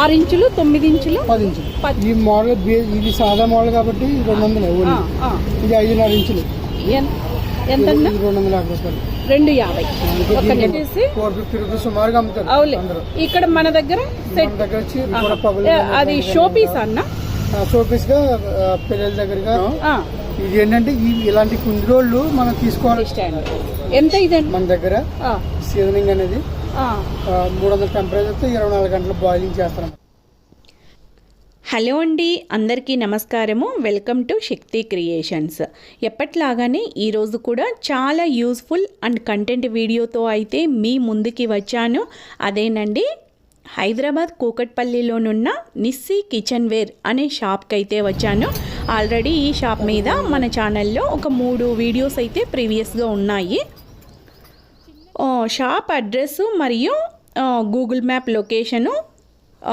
ఆరు ఇంచులు? తొమ్మిది ఇంచులు? పది ఇంచులు. ఈ మోడల్ ఇది సాదా మోడల్ కాబట్టి రెండు వందలు. ఇది ఐదున్నర ఇంచులు. ఇది రెండు వందల యాభై రూపాయలు. రెండు యాభై. ఫోర్ ఫిఫ్టీ రూపీస్ సుమారుగా అమ్ముతారు అవులే. ఇక్కడ మన దగ్గర దగ్గర అది షో పీస్ అన్న? షోపీస్గా పిల్లల దగ్గరగా. ఇది ఏంటంటే ఈ ఇలాంటి కుందిరోళ్ళు మనం తీసుకోవాలి. ఎంత ఇదండి? మన దగ్గర సీజనింగ్ అనేది మూడు వందల టెంపరేచర్తో ఇరవై నాలుగు గంటలు బాయిలింగ్ చేస్తాం. హలో అండి అందరికీ నమస్కారము. వెల్కమ్ టు శక్తి క్రియేషన్స్ ఎప్పట్లాగానే ఈరోజు కూడా చాలా యూస్ఫుల్ అండ్ కంటెంట్ వీడియోతో అయితే మీ ముందుకి వచ్చాను. అదేనండి హైదరాబాద్ కూకట్పల్లిలోనున్న నిస్సీ కిచెన్ వేర్ అనే షాప్కి అయితే వచ్చాను. ఆల్రెడీ ఈ షాప్ మీద మన ఛానల్లో ఒక మూడు వీడియోస్ అయితే ప్రీవియస్గా ఉన్నాయి. షాప్ అడ్రస్ మరియు గూగుల్ మ్యాప్ లొకేషను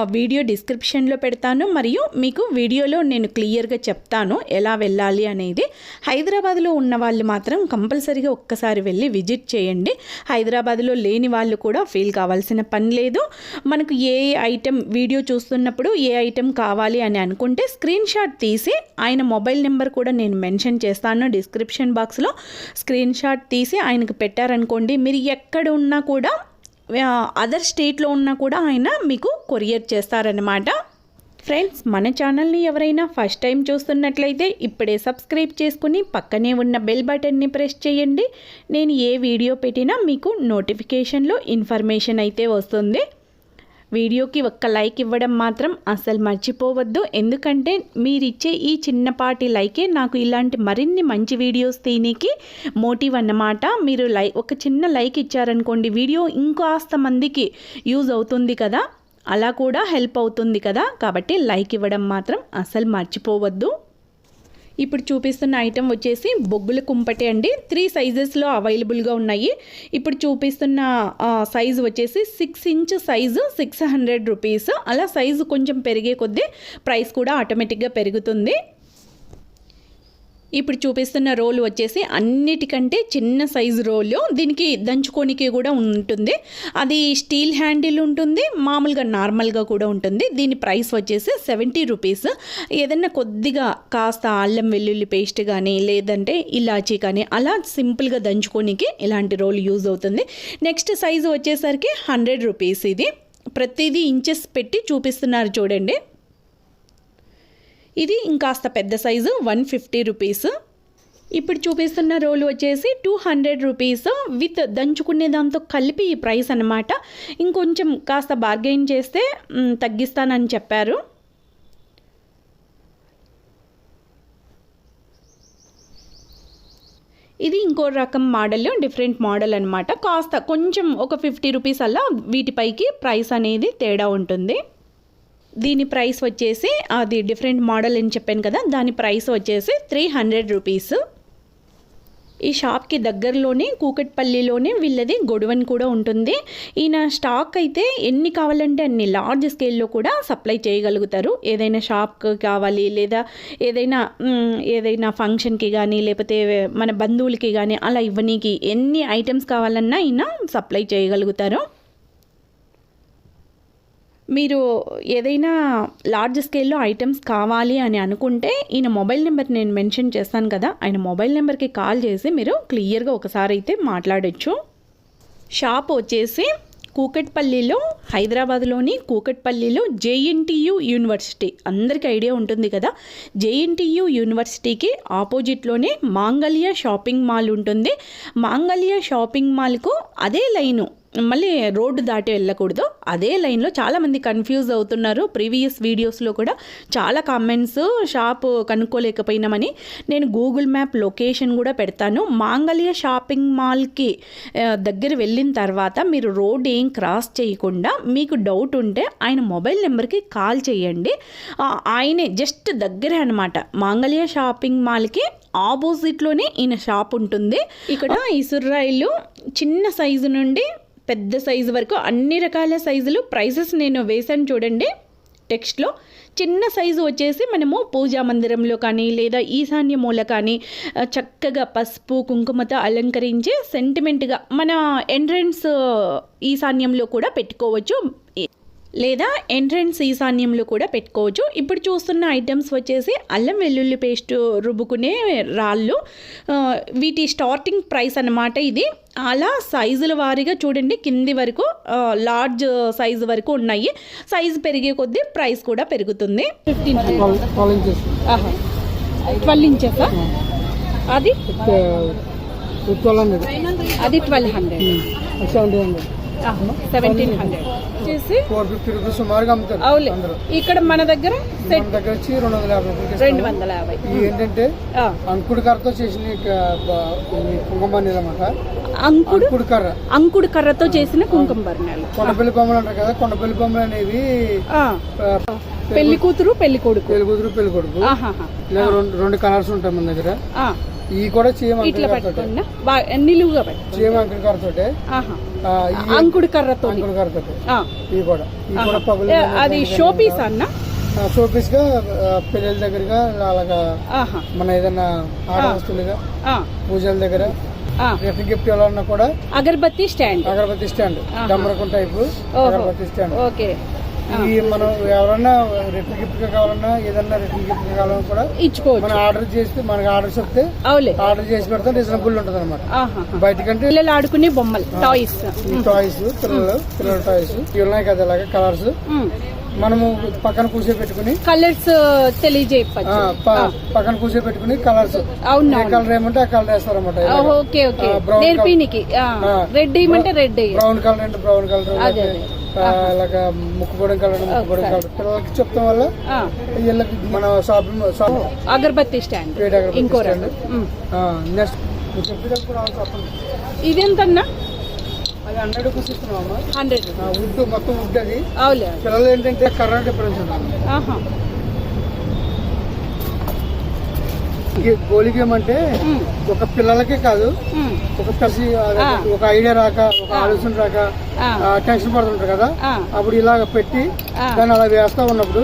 వీడియో డిస్క్రిప్షన్లో పెడతాను. మరియు మీకు వీడియోలో నేను క్లియర్గా చెప్తాను ఎలా వెళ్ళాలి అనేది. హైదరాబాద్లో ఉన్న వాళ్ళు మాత్రం కంపల్సరీగా ఒక్కసారి వెళ్ళి విజిట్ చేయండి. హైదరాబాద్లో లేని వాళ్ళు కూడా ఫీల్ కావాల్సిన పని లేదు. మనకు ఏ ఐటెం వీడియో చూస్తున్నప్పుడు ఏ ఐటెం కావాలి అని అనుకుంటే స్క్రీన్ షాట్ తీసి ఆయన మొబైల్ నెంబర్ కూడా నేను మెన్షన్ చేస్తాను డిస్క్రిప్షన్ బాక్స్లో. స్క్రీన్ షాట్ తీసి ఆయనకు పెట్టారనుకోండి మీరు ఎక్కడ ఉన్నా కూడా అదర్ స్టేట్లో ఉన్నా కూడా ఆయన మీకు కొరియర్ చేస్తారనమాట ఫ్రెండ్స్ మన ఛానల్ని ఎవరైనా ఫస్ట్ టైం చూస్తున్నట్లయితే ఇప్పుడే సబ్స్క్రైబ్ చేసుకుని పక్కనే ఉన్న బెల్ బటన్ని ప్రెస్ చేయండి. నేను ఏ వీడియో పెట్టినా మీకు నోటిఫికేషన్లో ఇన్ఫర్మేషన్ అయితే వస్తుంది. వీడియోకి ఒక్క లైక్ ఇవ్వడం మాత్రం అసలు మర్చిపోవద్దు. ఎందుకంటే మీరిచ్చే ఈ చిన్నపాటి లైకే నాకు ఇలాంటి మరిన్ని మంచి వీడియోస్ తీనికి మోటివ్ అన్నమాట. మీరు లై ఒక చిన్న లైక్ ఇచ్చారనుకోండి వీడియో ఇంకాస్త మందికి యూజ్ అవుతుంది కదా. అలా కూడా హెల్ప్ అవుతుంది కదా. కాబట్టి లైక్ ఇవ్వడం మాత్రం అసలు మర్చిపోవద్దు. ఇప్పుడు చూపిస్తున్న ఐటెం వచ్చేసి బొగ్గుల కుంపటి అండి. త్రీ సైజెస్లో అవైలబుల్గా ఉన్నాయి. ఇప్పుడు చూపిస్తున్న సైజు వచ్చేసి six inch size six hundred rupees అలా సైజు కొంచెం పెరిగే కొద్దీ ప్రైస్ కూడా ఆటోమేటిక్గా పెరుగుతుంది. ఇప్పుడు చూపిస్తున్న రోల్ వచ్చేసి అన్నిటికంటే చిన్న సైజు రోలు. దీనికి దంచుకోనికి కూడా ఉంటుంది. అది స్టీల్ హ్యాండిల్ ఉంటుంది. మామూలుగా నార్మల్గా కూడా ఉంటుంది. దీని ప్రైస్ వచ్చేసి సెవెంటీ రూపీస్. ఏదైనా కొద్దిగా కాస్త అల్లం వెల్లుల్లి పేస్ట్ కానీ లేదంటే ఇలాచీ కానీ అలా సింపుల్గా దంచుకోనికి ఇలాంటి రోల్ యూజ్ అవుతుంది. నెక్స్ట్ సైజు వచ్చేసరికి హండ్రెడ్ రూపీస్ ఇది. ప్రతిదీ ఇంచెస్ పెట్టి చూపిస్తున్నారు చూడండి. ఇది ఇంకాస్త పెద్ద సైజు వన్ ఫిఫ్టీ రూపీస్. ఇప్పుడు చూపిస్తున్న రోలు వచ్చేసి టూ హండ్రెడ్ రూపీస్ విత్ దంచుకునే దాంతో కలిపి ఈ ప్రైస్ అనమాట ఇంకొంచెం కాస్త బార్గెయిన్ చేస్తే తగ్గిస్తానని చెప్పారు. ఇది ఇంకో రకం మోడల్ డిఫరెంట్ మోడల్ అనమాట కాస్త కొంచెం ఒక ఫిఫ్టీ రూపీస్ అలా వీటిపైకి ప్రైస్ అనేది తేడా ఉంటుంది. దీని ప్రైస్ వచ్చేసి అది డిఫరెంట్ మోడల్ అని చెప్పాను కదా దాని ప్రైస్ వచ్చేసి త్రీ హండ్రెడ్ రూపీస్ ఈ షాప్కి దగ్గరలోనే కూకట్పల్లిలోనే వీళ్ళది గొడవన్ కూడా ఉంటుంది. ఈయన స్టాక్ అయితే ఎన్ని కావాలంటే అన్ని లార్జ్ స్కేల్లో కూడా సప్లై చేయగలుగుతారు. ఏదైనా షాప్కి కావాలి లేదా ఏదైనా ఏదైనా ఫంక్షన్కి కానీ లేకపోతే మన బంధువులకి కానీ అలా ఇవ్వనీకి ఎన్ని ఐటమ్స్ కావాలన్నా ఈయన సప్లై చేయగలుగుతారు. మీరు ఏదైనా లార్జ్ స్కేల్లో ఐటమ్స్ కావాలి అని అనుకుంటే ఈయన మొబైల్ నెంబర్ నేను మెన్షన్ చేస్తాను కదా ఆయన మొబైల్ నెంబర్కి కాల్ చేసి మీరు క్లియర్గా ఒకసారి అయితే మాట్లాడచ్చు. షాప్ వచ్చేసి కూకట్పల్లిలో హైదరాబాద్లోని కూకట్పల్లిలో జేఎన్టీయు యూనివర్సిటీ. అందరికీ ఐడియా ఉంటుంది కదా జేఎన్టీయు యూనివర్సిటీకి ఆపోజిట్లోనే మాంగళ్య షాపింగ్ మాల్ ఉంటుంది. మాంగళ్య షాపింగ్ మాల్కు అదే లైను మళ్ళీ రోడ్డు దాటి వెళ్ళకూడదు. అదే లైన్లో చాలామంది కన్ఫ్యూజ్ అవుతున్నారు. ప్రీవియస్ వీడియోస్లో కూడా చాలా కామెంట్స్ షాప్ కనుక్కోలేకపోయినామని. నేను గూగుల్ మ్యాప్ లొకేషన్ కూడా పెడతాను. మాంగళ్య షాపింగ్ మాల్కి దగ్గర వెళ్ళిన తర్వాత మీరు రోడ్ ఏం క్రాస్ చేయకుండా మీకు డౌట్ ఉంటే ఆయన మొబైల్ నెంబర్కి కాల్ చేయండి. ఆయనే జస్ట్ దగ్గరే అనమాట మాంగళ్య షాపింగ్ మాల్కి ఆపోజిట్లోనే ఈయన షాప్ ఉంటుంది. ఇక్కడ ఇసురాయిలు చిన్న సైజు నుండి పెద్ద సైజు వరకు అన్ని రకాల సైజులు ప్రైసెస్ నేను వేశాను చూడండి. టెక్స్ట్లో చిన్న సైజు వచ్చేసి మనము పూజా మందిరంలో కానీ లేదా ఈశాన్య మూల కానీ చక్కగా పసుపు కుంకుమతో అలంకరించి సెంటిమెంట్గా మన ఎంట్రన్స్ ఈశాన్యంలో కూడా పెట్టుకోవచ్చు. లేదా ఎంట్రన్స్ ఈశాన్యంలో కూడా పెట్టుకోవచ్చు. ఇప్పుడు చూస్తున్న ఐటమ్స్ వచ్చేసి అల్లం వెల్లుల్లి పేస్ట్ రుబ్బుకునే రాళ్ళు వీటి స్టార్టింగ్ ప్రైస్ అన్నమాట ఇది. అలా సైజుల వారీగా చూడండి కింది వరకు లార్జ్ సైజు వరకు ఉన్నాయి. సైజు పెరిగే కొద్దీ ప్రైస్ కూడా పెరుగుతుంది. ఫిఫ్టీన్ ట్వెల్వ్ ఇంచెస్ ఇంచెసా అది? హండ్రెడ్ అది twelve hundred seventy hundred seventeen hundred వచ్చేసి ఫోర్ ఫిఫ్టీ రూపీస్ సుమారుగా అమ్ముతారు అవులే. అందరూ. ఇక్కడ మన దగ్గర సెట్ దగ్గర వచ్చి రెండు వందల యాభై రెండు. వందల ఏంటంటే అంకుడు కర్రతో చేసిన కుంకుమ అనమాట అంకుడు కర్ర. అంకుడు కర్రతో చేసిన కుంకుమ బర్ణాలు కొండపల్లి బొమ్మలు అంటారు కదా కొండపల్లి బొమ్మలు అనేవి పెళ్ళి కూతురు పెళ్ళి కొడుకు. పెళ్ళి కూతురు పెళ్ళి కొడుకు. రెండు కలర్స్ ఉంటాయి మన దగ్గర. ఇవి కూడా ఇట్లా పట్టుకున్నా నిలువుగా చీమ అంకుడు కర్రతోటే. ఇవి అంకుడు కర్రతో అంకుడు కర్రతోటే. ఇవి కూడా. అది షో పీస్ అన్న? షోపీస్గా పెళ్ళిళ్ళ దగ్గరగా అలాగా ఆహా. మన ఏదైనా ఆడ వస్తువులుగా ఆ, పూజల దగ్గర. గిఫ్ట్ గిఫ్ట్ ఎవరన్నా కూడా అగరబత్తి స్టాండ్. అగరబత్తి స్టాండ్. డమ్మరకం టైపు. అగరబత్తి స్టాండ్. ఓకే. ఈ మనం ఎవరన్నా రిటర్న్ గిఫ్ట్గా కావాలన్నా ఏదన్నా రిటర్న్ గిఫ్ట్గా కావాలన్నా కూడా ఇచ్చుకోవచ్చు. మనం ఆర్డర్ చేస్తే మనకి ఆర్డర్ చెప్తే ఆర్డర్ చేసి పెడతాం రీజనబుల్ ఉంటుంది అనమాట బయటకంటే పిల్లలు ఆడుకునే బొమ్మలు టాయ్స్. టాయ్స్ పిల్లలు పిల్లల టాయ్స్. ఇవి ఉన్నాయి కదా అలాగే కలర్స్. మనము పక్కన కూర్చోబెట్టుకుని కలర్స్ తెలియజేయచ్చు. పక్కన కూర్చోబెట్టుకుని కలర్స్. అవును కలర్ ఏమంటే ఆ కలర్ వేస్తారన్నమాట ఓకే ఓకే. నేర్పినికి ఆ. రెడ్ ఏమంటే రెడ్ బ్రౌన్ కలర్ అంటే బ్రౌన్ కలర్ అదే, అలాగా ముక్కుగూడెం కలర్ ముక్కుగూడెం కలర్ పిల్లలకి చెప్తాం వల్ల వీళ్ళకి మన షాపింగ్ షాప్ అగరబత్తి స్టాండ్. ఇంకో. నెక్స్ట్. చెప్పేటప్పుడు ఇదెంతన్నా? హండ్రెడ్ రూపీస్ ఇస్తున్నామమ్మా హండ్రెడ్ వుడ్ మొత్తం వుడ్ అది. అవులే పిల్లలు ఏంటంటే డిఫరెన్స్ గేమ్ అంటే ఒక పిల్లలకే కాదు ఒక కలిసి. ఒక ఐడియా రాక ఒక ఆలోచన రాక టెన్షన్ పడుతుంటారు కదా? అప్పుడు ఇలాగ పెట్టి. దాన్ని అలా వేస్తా ఉన్నప్పుడు.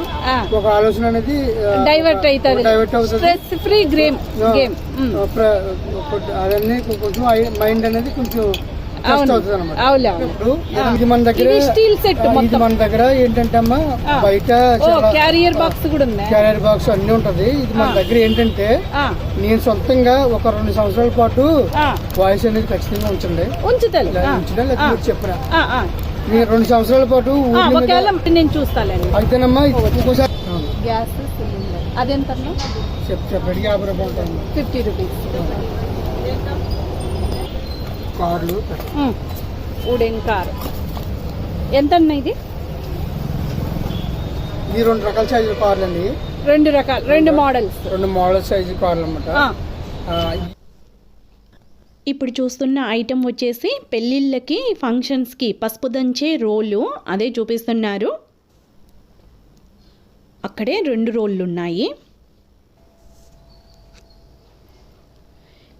ఒక ఆలోచన అనేది డైవర్ట్ అవుతుంది. డైవర్ట్ అవుతుంది. ఫ్రీ గేమ్ అవన్నీ కొంచెం మైండ్ అనేది కొంచెం స్టీల్ సెట్ మన దగ్గర ఏంటంటే అమ్మా. బయట క్యారియర్ బాక్స్ కూడా ఉందా? క్యారియర్ బాక్స్ అన్ని ఉంటది. ఇది మన దగ్గర ఏంటంటే నేను సొంతంగా ఒక రెండు సంవత్సరాల పాటు వాయిస్ అనేది ఖచ్చితంగా ఉంచండి. ఉంచుతాను లేకపోతే ఆ. నేను రెండు సంవత్సరాల పాటు నేను చూస్తానండి అయితేనమ్మా ఇంకోసారి గ్యాస్ సిలిండర్. అదెంతన్నా చెప్ చెప్పడికి యాభై రూపాయలు ఉంటాయి ఫిఫ్టీ రూపీస్. కార్లు వుడెన్ కార్. ఎంత అన్న ఇది ఈ రెండు రకాల సైజుల కార్లు అండి రెండు రకాల రెండు మోడల్స్. రెండు మోడల్ సైజు కార్లు అనమాట ఇప్పుడు చూస్తున్న ఐటెం వచ్చేసి పెళ్ళిళ్ళకి ఫంక్షన్స్కి పసుపు దంచే రోలు అదే చూపిస్తున్నారు. అక్కడే రెండు రోళ్ళు ఉన్నాయి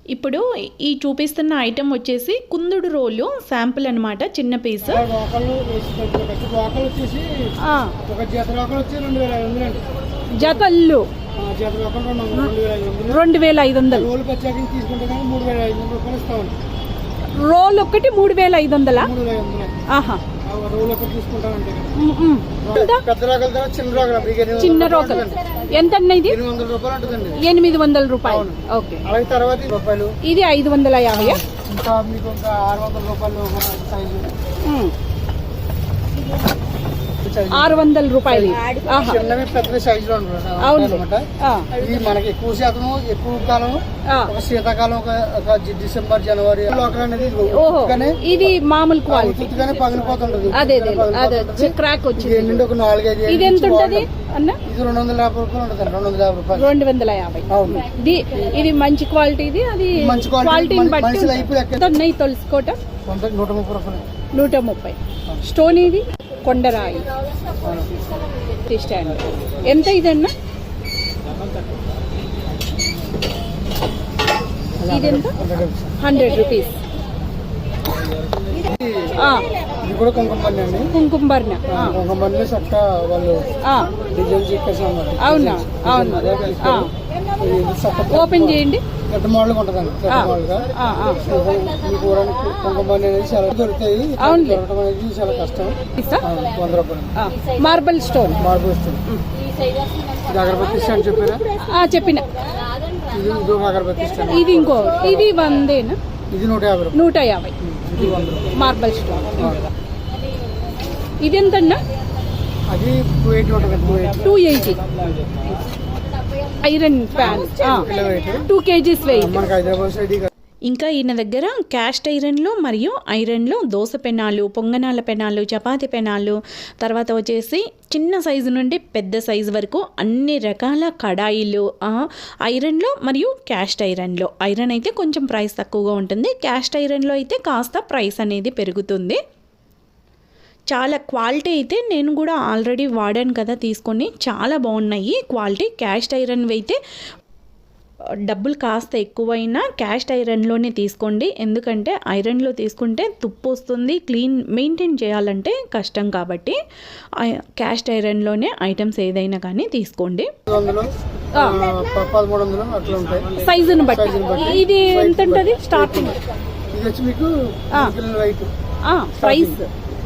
ఇప్పుడు ఈ చూపిస్తున్న ఐటెం వచ్చేసి కుందుడు రోలు శాంపుల్ అనమాట చిన్న పీస్ జతల్లు రెండు వేల ఐదు వందలు రోలు ఒకటి మూడు వేల ఐదు వందలు. ఆహా. చిన్న రోకలు. ఎంత ఇది? ఎనిమిది వందల రూపాయలు. ఓకే. తర్వాత రూపాయలు. ఇది ఐదు వందల యాభై ఇంకా మీకు ఆరు వందల రూపాయలు సైజు ఆరు వందల రూపాయలు. ఆహా. చిన్నవి పెద్ద సైజులో అవును. ఇది మనకి ఎక్కువ శాతం ఎక్కువ కాలం. ఒక శీతాకాలం ఒక డిసెంబర్ జనవరి అనేది ఇది మామూలు క్వాలిటీ ఉత్తుగానే పగిలిపోతుంటది. అదే అదే. క్రాక్ వచ్చింది. ఒక నాలుగైదు ఇది ఎంత ఉంటది. అన్న? ఇది రెండు వందల యాభై రూపాయలు ఉంటుంది రెండు వందల యాభై రూపాయలు. రెండు వందల యాభై. అవును. ఇది ఇది మంచి క్వాలిటీ ఇది అది మంచి క్వాలిటీని మన- బట్టి ఉన్నాయి తొలుసుకోట వంద నూట ముప్పై రూపాయలు. నూట ముప్పై. స్టోన్ ఇది? కొండరాయి. అవును. స్టాండ్ ఎంత ఇదన్న? ఇది ఎంత హండ్రెడ్ రూపీస్. ఇది కూడా కుంకుమ బండి అండి. కుంకుమ భరణ ఆ, కుంకుమ బండిలో చక్క వాళ్ళు డిజైన్ అవునా? అవును. ఓపెన్ చేయండి. మోడల్గా ఉంటుందండి. కుంకుమ అనేది చాలా దొరుకుతాయి. అవునులే. దొరకడం అనేది చాలా కష్టం. ఇస్తా? ఆ, వంద రూపాయలు. ఆ, మార్బల్ స్టోన్ వస్తుంది ఇది అగరబత్తి స్టాండ్ చెప్పారా? చెప్పిన. ఇది ఇది ఒక అగరబత్తి స్టాండ్ ఇది ఇంకో. ఇది వందేనా? ఇది నూట యాభై నూట యాభై. మార్బల్ స్టోన్ ఇది ఎంతన్నా? అది టూ ఎయిటీ ఉంటుంది two eighty iron pan two KGs weight ఇంకా ఈయన దగ్గర క్యాస్ట్ ఐరన్లో మరియు ఐరన్లో దోస పెనాలు పొంగనాల పెనాలు చపాతి పెనాలు తర్వాత వచ్చేసి చిన్న సైజు నుండి పెద్ద సైజు వరకు అన్ని రకాల కడాయిలు ఐరన్లో మరియు క్యాస్ట్ ఐరన్లో ఐరన్ అయితే కొంచెం ప్రైస్ తక్కువగా ఉంటుంది. క్యాస్ట్ ఐరన్లో అయితే కాస్త ప్రైస్ అనేది పెరుగుతుంది. చాలా క్వాలిటీ అయితే నేను కూడా ఆల్రెడీ వాడాను కదా తీసుకొని. చాలా బాగున్నాయి. క్వాలిటీ క్యాస్ట్ ఐరన్ అయితే డబ్బులు కాస్త ఎక్కువైనా క్యాస్ట్ ఐరన్లోనే తీసుకోండి. ఎందుకంటే ఐరన్లో తీసుకుంటే తుప్పు వస్తుంది క్లీన్ మెయింటైన్ చేయాలంటే కష్టం కాబట్టి. క్యాస్ట్ ఐరన్లోనే ఐటమ్స్ ఏదైనా కానీ తీసుకోండి. సైజుని బట్టి. ఇది ఎంత ఉంటుంది starting. Price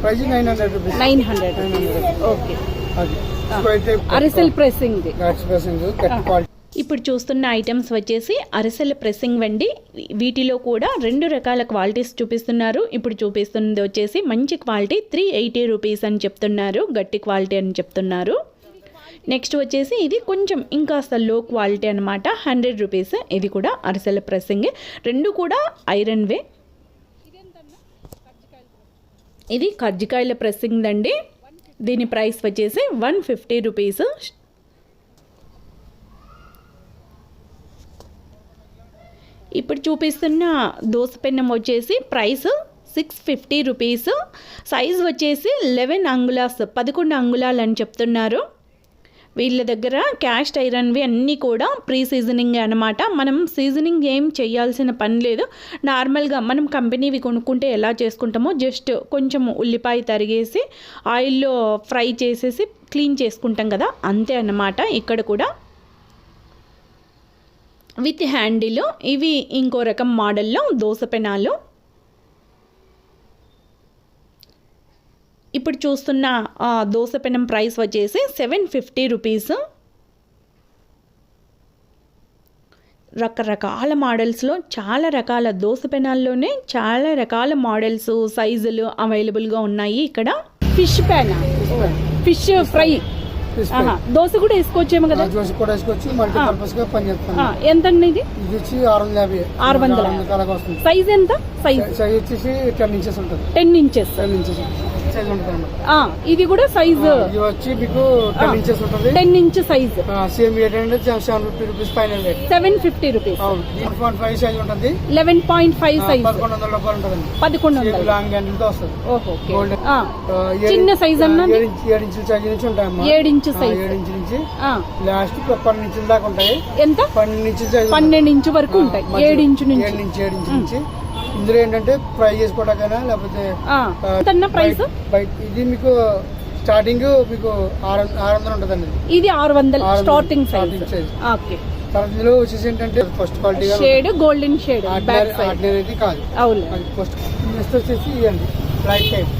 price nine hundred rupees nine hundred okay అది అరిసెల్ ప్రెస్సింగ్ క్వాలిటీ ఇప్పుడు చూస్తున్న ఐటమ్స్ వచ్చేసి అరిసెల ప్రెస్సింగ్ వండి వీటిలో కూడా రెండు రకాల క్వాలిటీస్ చూపిస్తున్నారు. ఇప్పుడు చూపిస్తున్నది వచ్చేసి మంచి క్వాలిటీ త్రీ ఎయిటీ రూపీస్ అని చెప్తున్నారు. గట్టి క్వాలిటీ అని చెప్తున్నారు. నెక్స్ట్ వచ్చేసి ఇది కొంచెం ఇంకాస్త లో క్వాలిటీ అనమాట హండ్రెడ్ రూపీస్ ఇది కూడా అరిసెల ప్రెస్సింగ్ రెండు కూడా ఐరన్వే ఇది కజ్జికాయల ప్రెస్సింగ్ అండి. దీని ప్రైస్ వచ్చేసి వన్ ఫిఫ్టీ రూపీస్. ఇప్పుడు చూపిస్తున్న దోస పెన్నం వచ్చేసి price six fifty rupees. Size వచ్చేసి లెవెన్ అంగుళాస్ పదకొండు అంగుళాలు అని చెప్తున్నారు. వీళ్ళ దగ్గర క్యాస్ట్ ఐరన్వి అన్నీ కూడా ప్రీ సీజనింగ్ అనమాట మనం సీజనింగ్ ఏం చేయాల్సిన పని లేదు. నార్మల్గా మనం కంపెనీవి కొనుక్కుంటే ఎలా చేసుకుంటామో జస్ట్ కొంచెం ఉల్లిపాయ తరిగేసి ఆయిల్లో ఫ్రై చేసేసి క్లీన్ చేసుకుంటాం కదా. అంతే అన్నమాట ఇక్కడ కూడా. విత్ హ్యాండిల్ ఇవి ఇంకో రకం మోడల్లో దోస పెనాలు. ఇప్పుడు చూస్తున్న ఆ, దోస పెనం ప్రైస్ వచ్చేసి సెవెన్ ఫిఫ్టీ రూపీస్. రకరకాల మోడల్స్లో చాలా రకాల దోస పెనాల్లోనే చాలా రకాల మోడల్స్ సైజులు అవైలబుల్గా ఉన్నాయి ఇక్కడ. Fish pan fish fry. Dosa కూడా వేసుకోవచ్చేమో కదా? జోసి కూడా వేసుకోవచ్చు మల్టీ పర్పస్గా పనిచేస్తాను ఎంత అండి ఇది? ఇది వచ్చి ఆరు వందల యాభై ఆరు వందల సైజ్ ఎంత? సైజ్? సైజ్ వచ్చేసి టెన్ ఇంచెస్ ఉంటుంది. Ten inches. Ten inches. ఇది కూడా సైజ్ ఇది వచ్చి మీకు టెన్ ఇంచెస్ ఉంటుంది. Ten inch size seven fifty rupees size eleven point five size పదకొండు చిన్న అన్నా? ఏడు ఇంచ్- సైజ్ ఉంటాయమ్మా. ఏడు ఇంచు ఆ, లాస్ట్ పన్నెండు ఇంచుల దాకా ఉంటాయి. ఎంత? పన్నెండు సైజ్ పన్నెండు ఇంచు వరకు ఉంటాయి. ఏడు ఇంచు నుంచి. ఇందులో ఏంటంటే ఫ్రై చేసుకోవడానికైనా లేకపోతే ప్రైస్? ఇది మీకు స్టార్టింగ్ మీకు ఆరు ఆరు వందలు ఉంటుందండి. ఇది. ఆరు వందలు. Starting size. ఓకే తర్వాత ఇందులో వచ్చేసి ఏంటంటే first quality shade golden shade ordinary కాదు. ఫస్ట్ నెక్స్ట్ వచ్చేసి ఇదండి flat type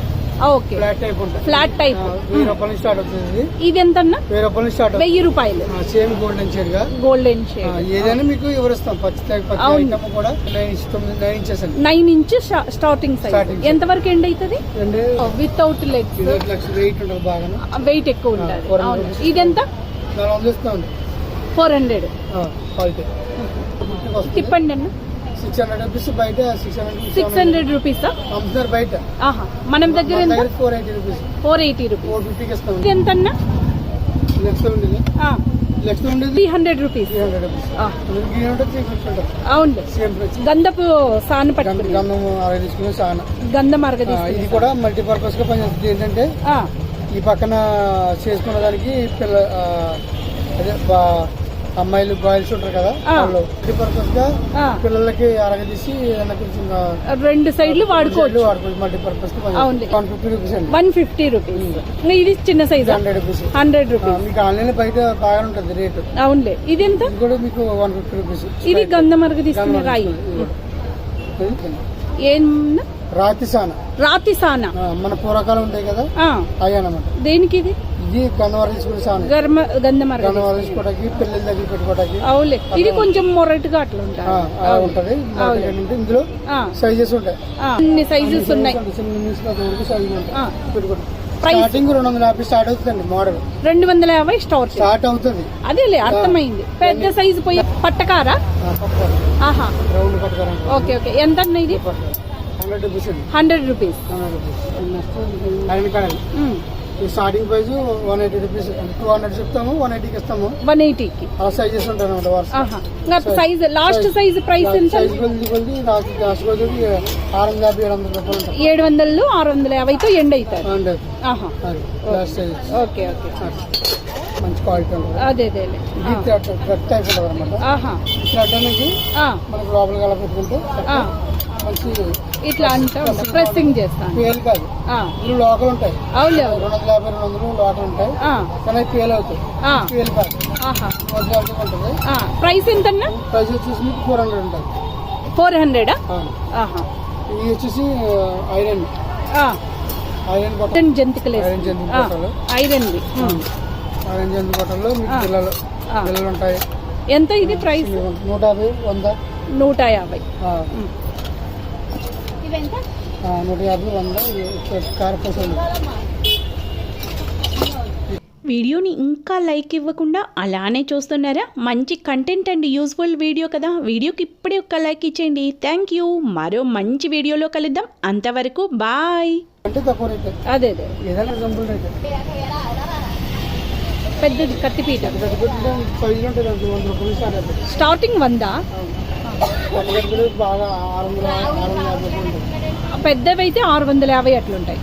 okay. Flat type ఉంటుంది. ఫ్లాట్ టైప్ వెయ్యి రూపాయల నుంచి స్టార్ట్ అవుతుంది ఇది. ఎంత అన్న వెయ్యి రూపాయల నుంచి స్టార్ట్ వెయ్యి రూపాయలు. సేమ్ గోల్డెన్ షేడ్గా. గోల్డెన్ షేడ్ ఏదైనా మీకు వివరిస్తాం. పచ్చి కూడా నైన్ ఇంచ్ తొమ్మిది nine inches nine inch starting size. ఎంత వరకు ఎండ్ అవుతుంది? వితౌట్ లెగ్స్ లక్ష వెయిట్ ఉంటుంది బాగా వెయిట్ ఎక్కువ ఉంటుంది. ఇది ఎంత? ఫోర్ హండ్రెడ్ తిప్పండి అన్న. సిక్స్ హండ్రెడ్ రూపీస్ బయట సిక్స్ హండ్రెడ్ సిక్స్ హండ్రెడ్ రూపీసా అమ్ముతున్నారు బయట. ఆహా మనం దగ్గర ఎంత? Four eighty rupees four eighty rupees four ఫిఫ్టీకి ఎంత అన్న లెక్స్ ఉండేది. లెక్స్ ఉండేది three hundred rupees three hundred rupees అవును సేమ్ ప్రైస్ గంధపు సాన పట్టుకుని. గంధం అరవై తీసుకుని చాలా గంధం ఆ, అరగదీస్తుంది ఇది కూడా మల్టీపర్పస్గా పనిచేస్తుంది. ఏంటంటే ఈ పక్కన చేసుకున్న దానికి పిల్ల అదే అమ్మాయిలు బాయ్స్ ఉంటారు కదా. వాళ్ళు పర్పస్గా పిల్లలకి అరగదీసి రెండు సైడ్లు వాడుకోవచ్చు. వాడుకోవచ్చు మల్టీ పర్పస్ అవునులే. వన్ ఫిఫ్టీ రూపీస్ అండి. వన్ ఫిఫ్టీ రూపీస్ ఇది చిన్న సైజా హండ్రెడ్ రూపీస్ హండ్రెడ్ రూపీస్ మీకు ఆన్లైన్ బయట బాగా ఉంటుంది రేటు. అవునులే. ఇది ఎంత? కూడా మీకు వన్ ఫిఫ్టీ రూపీస్ ఇది గంధమరగ తీసుకునే రాయి. ఏం రాతి సాన రాతి సానా మన పూర్వకాలం ఉంటాయి కదా? అనమాట దేనికి ఇది? ఇది గన్నవరం తీసుకునే సాన గర్మ గంధమరగ గన్నవరం తీసుకోవడానికి పిల్లల దగ్గర పెట్టుకోవడానికి అవులే ఇది కొంచెం మొరటుగా అట్లా ఉంటది. ఇందులో సైజెస్ ఉంటాయి. అన్ని సైజెస్ ఉన్నాయి? స్టార్టింగ్ రెండు వందల యాభై స్టార్ట్ అవుతుందండి మోడల్ రెండు వందల యాభై స్టార్ స్టార్ట్ అవుతుంది. అదేలే అర్థమైంది. పెద్ద సైజు పోయి పట్టకారా? ఆహా. రౌండ్ పట్టుకోవడం ఓకే ఓకే. ఎంత అన్న ఇది? హండ్రెడ్ రూపీస్ అండి. Hundred rupees starting price one eighty rupees two hundred చెప్తాము వన్ ఎయిటీకి ఇస్తాము. వన్ ఎయిటీకి ఆ సైజెస్ ఉంటాయి అనమాట సైజ్ లాస్ట్ సైజ్ ప్రైస్ ఎంత? సైజ్ కొద్ది కొద్ది నాకు లాస్ట్ కొద్ది ఆరు వందల యాభై ఏడు వందల రూపాయలు ఉంటాయి ఏడు వందలు ఆరు వందల యాభైతో ఎండ్ అవుతారు. అది లాస్ట్ సైజ్ ఓకే ఓకే మంచి క్వాలిటీ ఉంటుంది. అదే థ్రెడ్ థ్రెడ్ టైప్ ఉంటుంది అనమాట ఆహా. థ్రెడ్ అనేది ఆ, మనకు లోపలికి అలా పెట్టుకుంటే ఆ, మంచి ఇట్లా అంటా ఉంటా ప్రెస్సింగ్ చేస్తాను పేలు కాదు. ఆ, ఇల్లు లోకల్ ఉంటాయి. రెండు వందల యాభై రెండు వందలు లోకల్ ఉంటాయి. కానీ పేలు అవుతాయి. పేలు కాదు. ఉంటుంది. ప్రైస్ ప్రైస్ వచ్చేసి మీకు ఫోర్ హండ్రెడ్ ఉంటుంది. ఫోర్ హండ్రెడా ఇది వచ్చేసి ఐరన్ ఆ, ఐరన్ బట్టలు ఐరన్ జంతికలు ఐరన్ జంతు ఆ, బట్టలు ఐరన్వి ఉమ్, ఐరన్ జంతు బట్టల్లో మీకు ఆ. పిల్లలు ఆ. పిల్లలు ఉంటాయి. ఎంత ఇది ప్రైస్ నూట యాభై వంద. నూట యాభై. నూట యాభై వంద వీడియోని ఇంకా లైక్ ఇవ్వకుండా అలానే చూస్తున్నారా మంచి కంటెంట్ అండ్ యూస్ఫుల్ వీడియో కదా వీడియోకి ఇప్పుడే ఒక లైక్ ఇచ్చేయండి థ్యాంక్ యూ మరో మంచి వీడియోలో కలుద్దాం అంతవరకు బాయ్ అదే పెద్దది కత్తిపీట స్టార్టింగ్ వందా పెద్దవి అయితే ఆరు వందల యాభై అట్లుంటాయి.